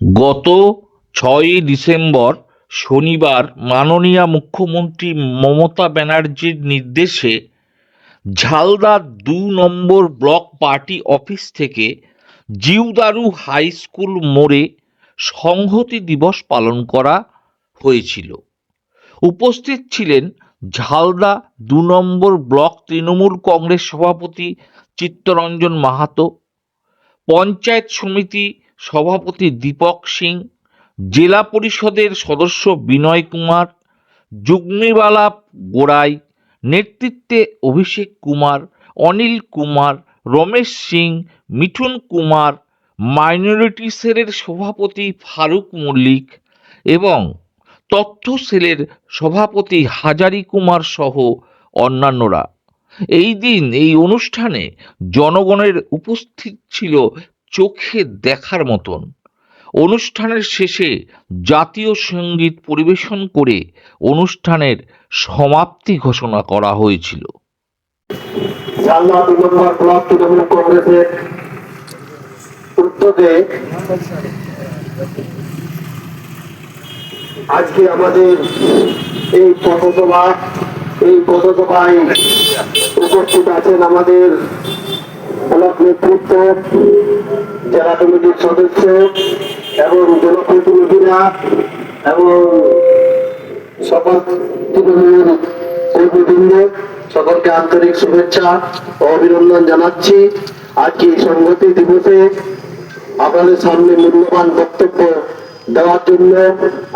গত ছয়ই ডিসেম্বর শনিবার মাননীয়া মুখ্যমন্ত্রী মমতা ব্যানার্জির নির্দেশে ঝালদা দু নম্বর ব্লক পার্টি অফিস থেকে জিউদারু হাই স্কুল মোড়ে সংহতি দিবস পালন করা হয়েছিল। উপস্থিত ছিলেন ঝালদা দু নম্বর ব্লক তৃণমূল কংগ্রেস সভাপতি চিত্তরঞ্জন মাহাতো, পঞ্চায়েত সমিতি সভাপতি দীপক সিং, জেলা পরিষদের সদস্য বিনয় কুমার, যুগ্মিবালা গোড়াই, নেতৃত্বে অভিষেক কুমার, অনিল কুমার, রমেশ সিং, মিঠুন কুমার মাইনরিটি সেলের সভাপতি ফারুক মল্লিক এবং তথ্য সেলের সভাপতি হাজারি কুমার সহ অন্যান্যরা। এই দিন, এই অনুষ্ঠানে জনগণের উপস্থিত ছিল চোখে দেখার মতন। অনুষ্ঠানের শেষে জাতীয় সংগীত পরিবেশন করে অনুষ্ঠানের সমাপ্তি ঘোষণা করা হয়েছিল। আজকে আমাদের এই পথসভা, এই পথসভায় উপস্থিত আছেন আমাদের সকলকে আন্তরিক শুভেচ্ছা ও অভিনন্দন জানাচ্ছি। আজকে এই দিবসে আপনাদের সামনে মূল্যবান বক্তব্য দেওয়ার জন্য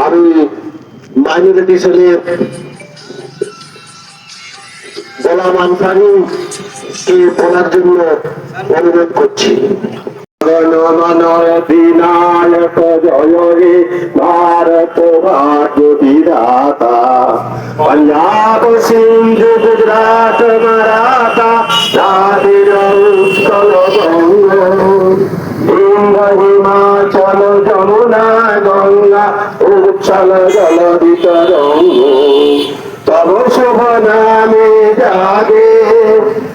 আমি মাইনরিটি সেলের গোলাম আনসারি বলার জন্য অনুরোধ করছি। বিনায়ক জয় হে ভারত ভাগ্য বিধাতা। পঞ্জাব, সিন্ধু, গুজরাট, মারাঠা দ্রাবিড় উৎকল বঙ্গ হিমাচল, যমুনা, গঙ্গা, উচ্ছল জল বিতরঙ্গ তব শুভ নামে জাগে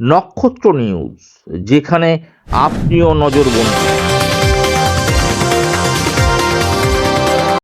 নক্ষত্র নিউজ যেখানে আপনিও নজরবন্দী।